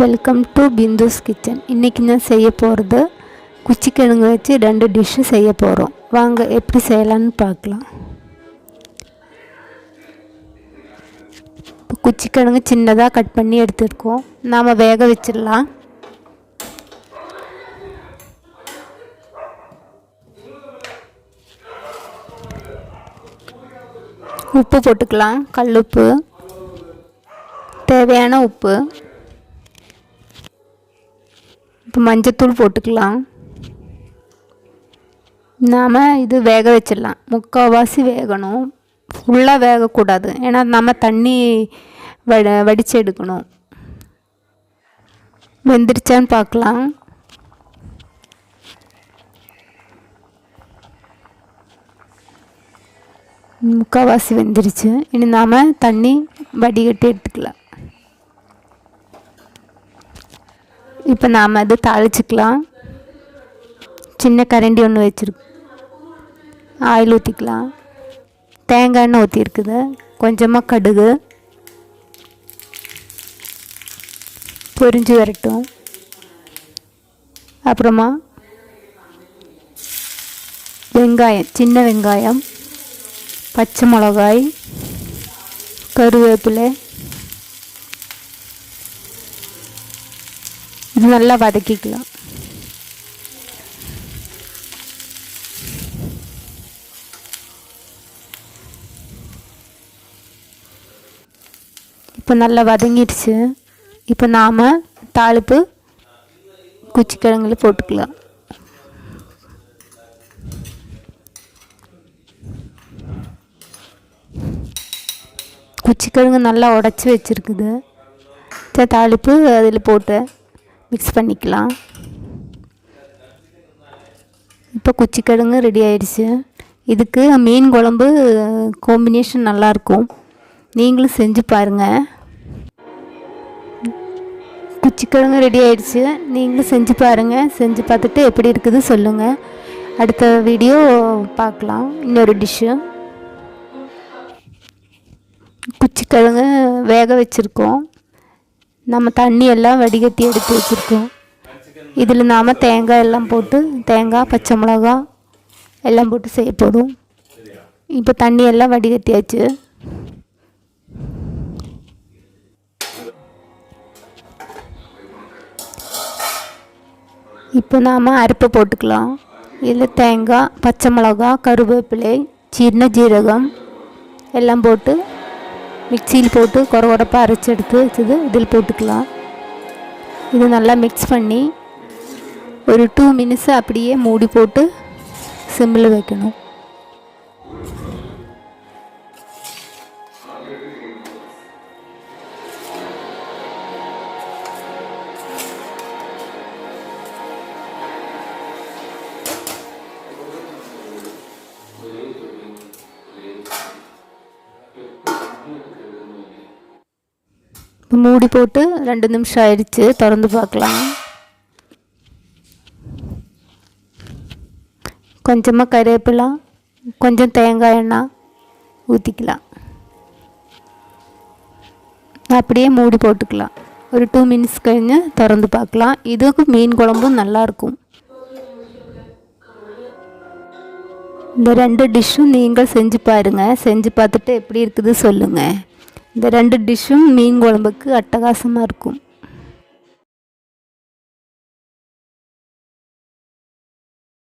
Welcome to Bindu's kitchen இன்றைக்கி நான் செய்ய போகிறது குச்சிக்கிழங்கு வச்சு ரெண்டு டிஷ்ஷு செய்ய போகிறோம் வாங்க எப்படி செய்யலான்னு பார்க்கலாம். இப்போ குச்சிக்கிழங்கு சின்னதாக கட் பண்ணி எடுத்துருக்கோம். நாம் வேக வச்சிடலாம். உப்பு போட்டுக்கலாம். கல்லுப்பு. தேவையான உப்பு. இப்போ மஞ்சத்தூள் போட்டுக்கலாம். நாம் இது வேக வச்சிடலாம். முக்கால்வாசி வேகணும். ஃபுல்லாக வேகக்கூடாது. ஏன்னா நம்ம தண்ணி வட வடித்து எடுக்கணும். வெந்துருச்சான்னு பார்க்கலாம். முக்கால்வாசி வெந்துருச்சு. இனி நாம் தண்ணி வடிகட்டி எடுத்துக்கலாம். இப்போ நாம் அது தாளிச்சிக்கலாம். சின்ன கரண்டி ஒன்று வச்சுருக்கு ஆயில் ஊற்றிக்கலாம் தேங்காய் எண்ணெய் ஊற்றிருக்குது கொஞ்சமாக கடுகு. பொரிஞ்சு வரட்டும். அப்புறமா வெங்காயம் சின்ன வெங்காயம் பச்சை மிளகாய் கருவேப்பிலை இது நல்லா வதக்கிக்கலாம். இப்போ நல்லா வதங்கிடுச்சு. இப்போ நாம் தாளிப்பு குச்சிக்கிழங்குல போட்டுக்கலாம். குச்சிக்கிழங்கு நல்லா உடச்சி வச்சுருக்குது. தாளிப்பு அதில் போட்டேன். மிக்ஸ் பண்ணிக்கலாம். இப்போ குச்சிக்கிழங்கு ரெடி ஆயிடுச்சு. இதுக்கு மீன் குழம்பு காம்பினேஷன் நல்லாயிருக்கும் நீங்களும் செஞ்சு பாருங்கள் குச்சிக்கிழங்கு ரெடி ஆயிடுச்சு. நீங்களும் செஞ்சு பாருங்கள் செஞ்சு பார்த்துட்டு எப்படி இருக்குது சொல்லுங்கள் அடுத்த வீடியோ பார்க்கலாம். இன்னொரு டிஷ்ஷு குச்சிக்கிழங்கு வேக வச்சுருக்கோம். நம்ம தண்ணி எல்லாம் வடிகட்டி எடுத்து வச்சுருக்கோம். இதில் நாம் தேங்காய் எல்லாம் போட்டு தேங்காய் பச்சை மிளகா எல்லாம் போட்டு செய்ய போதும். இப்போ தண்ணி எல்லாம் வடிகட்டியாச்சு. இப்போ நாம் அரைப்பை போட்டுக்கலாம். இதில் தேங்காய் பச்சை மிளகா கருவேப்பிலை சின்ன ஜீரகம் எல்லாம் போட்டு மிக்சியில் போட்டு குற குறைப்பாக அரைச்சி எடுத்து வச்சது இதில் போட்டுக்கலாம். இது நல்லா மிக்ஸ் பண்ணி ஒரு டூ மினிட்ஸ் அப்படியே மூடி போட்டு சிம்மில் வைக்கணும். இப்போ மூடி போட்டு ரெண்டு நிமிஷம் ஆயிடுச்சு திறந்து பார்க்கலாம் கொஞ்சமாக கருவேப்பிலாம் கொஞ்சம் தேங்காய் எண்ணெய் ஊற்றிக்கலாம் அப்படியே மூடி போட்டுக்கலாம் ஒரு டூ மினிட்ஸ் கழிஞ்சு திறந்து பார்க்கலாம் இதுக்கு மீன் குழம்பும் நல்லாயிருக்கும் இந்த ரெண்டு டிஷ்ஷும் நீங்கள் செஞ்சு பாருங்கள் செஞ்சு பார்த்துட்டு எப்படி இருக்குது சொல்லுங்கள் இந்த ரெண்டு டிஷ்ஷும் மீன் குழம்புக்கு அட்டகாசமாக இருக்கும்.